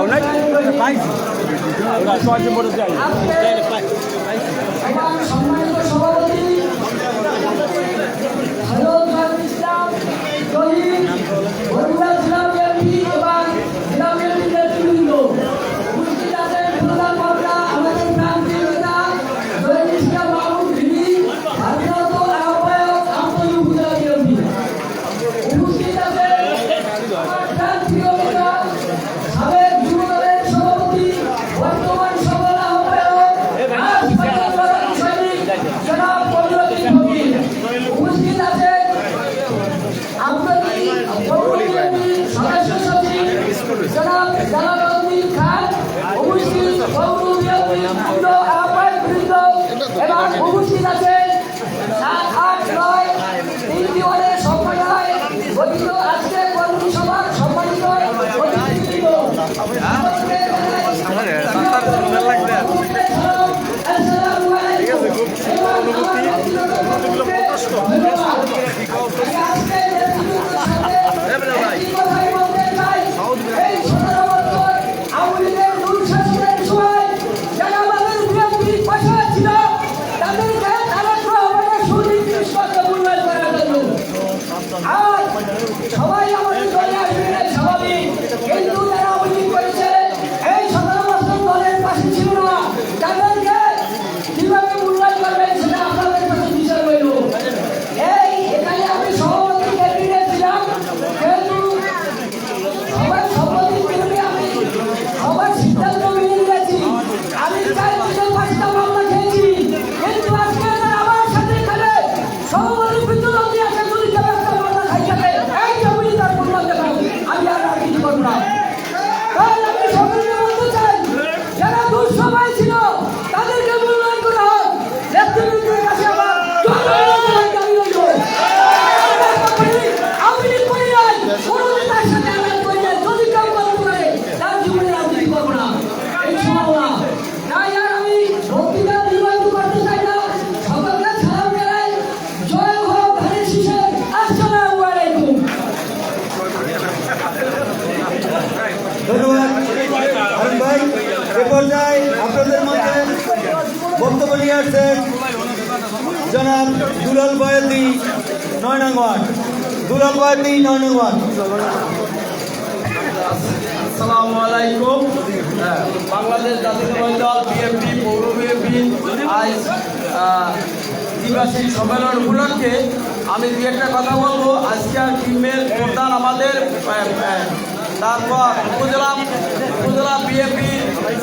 Joe, no? Amazing. We've got to try and? আসছেন জনাব দুলাল বয়াতি নয় নং ওয়ার্ড। দুলাল বয়াতি নয় নং ওয়ার্ড। আসসালামু আলাইকুম। হ্যাঁ, বাংলাদেশ জাতীয়তাবাদী দল বিএনপি পৌর বিএনপি আজ দ্বিবার্ষিক সম্মেলন উপলক্ষে আমি দু একটা কথা বলব। আজকের টিমের প্রধান আমাদের তারপর উপজেলা উপজেলা বিএনপি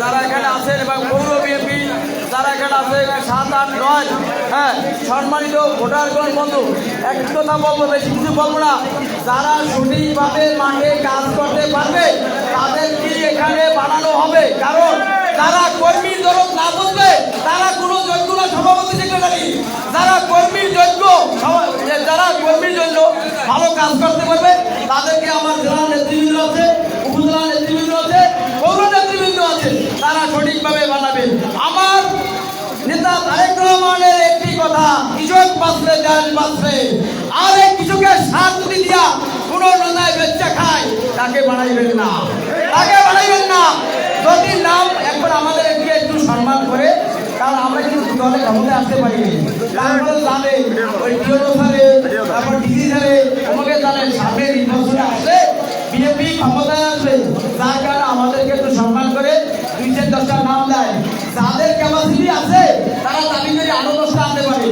যারা এখানে আছেন এবং পৌর বিএনপি যারা এখানে আছে সাত, আট, নয় হ্যাঁ সম্মানিত ভোটারগণ বন্ধু, একটি কথা বলব, বেশি কিছু বলব না। যারা সঠিকভাবে মাঠে কাজ করতে পারবে, তাদেরকে এখানে বানানো হবে। কারণ যারা কর্মীর দরদ না বুঝবে, তারা কোনো যোগ্য না সভাপতি সেক্রেটারি। যারা কর্মীর যোগ্য যারা কর্মীর জন্য ভালো কাজ করতে তারেক রহমানের একটি কথা কৃষক বাঁচলে দেশ বাঁচবে আর এই কৃষকের সার যদি দিয়া কোন নেতায় বেচা খায়, তাকে বানাইবেন না। তাকে বানাইবেন না। যদি নাম একবার আমাদের একটু একটু সম্মান করে কারণ আমরা কিন্তু দলে ক্ষমতায় আসতে পারিনি তারপরে জানে ওই ডিওটো সারে তারপর ডিসি সারে আমাকে জানে সামনে নির্বাচনে আসলে বিজেপি ক্ষমতায় আসবে। যার কারণে আমাদেরকে একটু সম্মান করে দুই চার দশটা নাম দেয়। যাদের ক্যাপাসিটি আছে, তারা দাবি করে আরও দশটা আনতে পারে।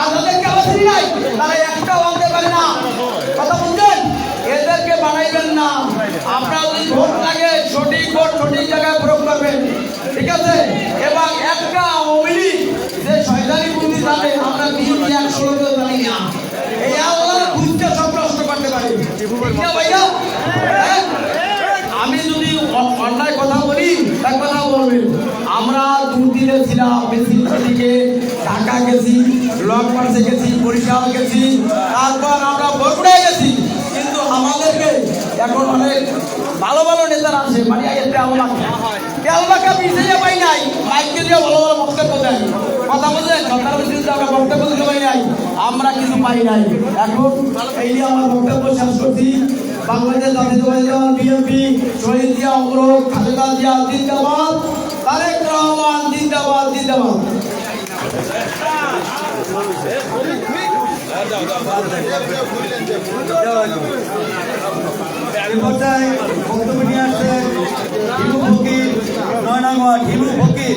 আর যাদের ক্যাপাসিটি নাই, তারা একটাও আনতে পারে না। কথা বুঝছেন এদেরকে বানাইবেন না। আপনার যদি ভোট লাগে, সঠিক ভোট সঠিক জায়গায় প্রয়োগ করবেন। ঠিক আছে? এবং একটা আওয়ামী যে শয়তানি বুদ্ধি জানে, আমরা বিজেপি একশো লোক জানি না। এই আল্লাহ বুঝতে সব নষ্ট করতে পারে। ভাইয়া? হ্যাঁ? আমি যদি অন্যায় কথা আমরা দুদিনে ছিলাম ঢাকা গেছি লং মার্চে গেছি বরিশাল গেছি, তারপর আমরা বগুড়ায় গেছি। কিন্তু আমাদেরকে এখন অনেক ভালো ভালো নেতারা আছে মানে পাই নাই ভালো ভালো দেয়। কথা আমরা বক্তব্য আমরা কিছু পাই নাই। এখন এই আমার বক্তব্য শেষ করছি। বাংলাদেশ জাতীয় দল বিএনপি শহীদ জিয়া অমরক খালেদা জিয়া জিন্দাবাদ, তারেক রহমান জিন্দাবাদ জিন্দাবাদ। বক্তব্য নিয়ে আসছেন ফকির, নয়নাঙ্গা ঢিমু ফকির।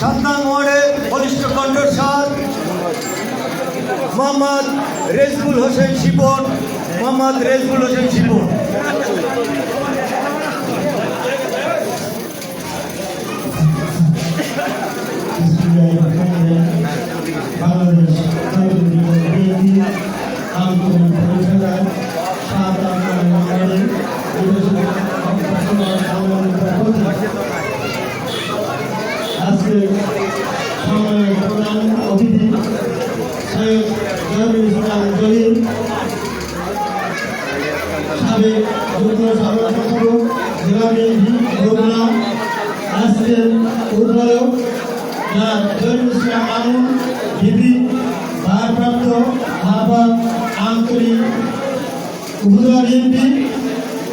সান্তা মোড়ের বলিষ্ঠ কণ্ঠস্বর Mohammad Rezbul Hossain Shipon Mohammad Rezbul Hossain Shipon Shahidul Islam Mamun DB ভারপ্রাপ্ত আহ্বায়ক আমতলী উপজেলা বিএনপি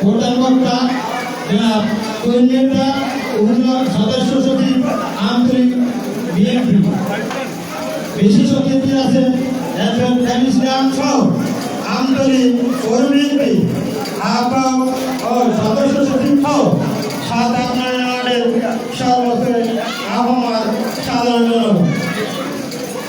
প্রধান বক্তা জনাব কর্মীরা উপজেলা সদস্য সচিব আমতলী বিএনপি বিশেষ অতিথি আছেন একজন কমিশনার সহ আমতলী কর্মীপি আহ্বায়ক ও সদস্য সচিব সহ সাত আপনার সর্বশেষ আহ্বান Hallelujah.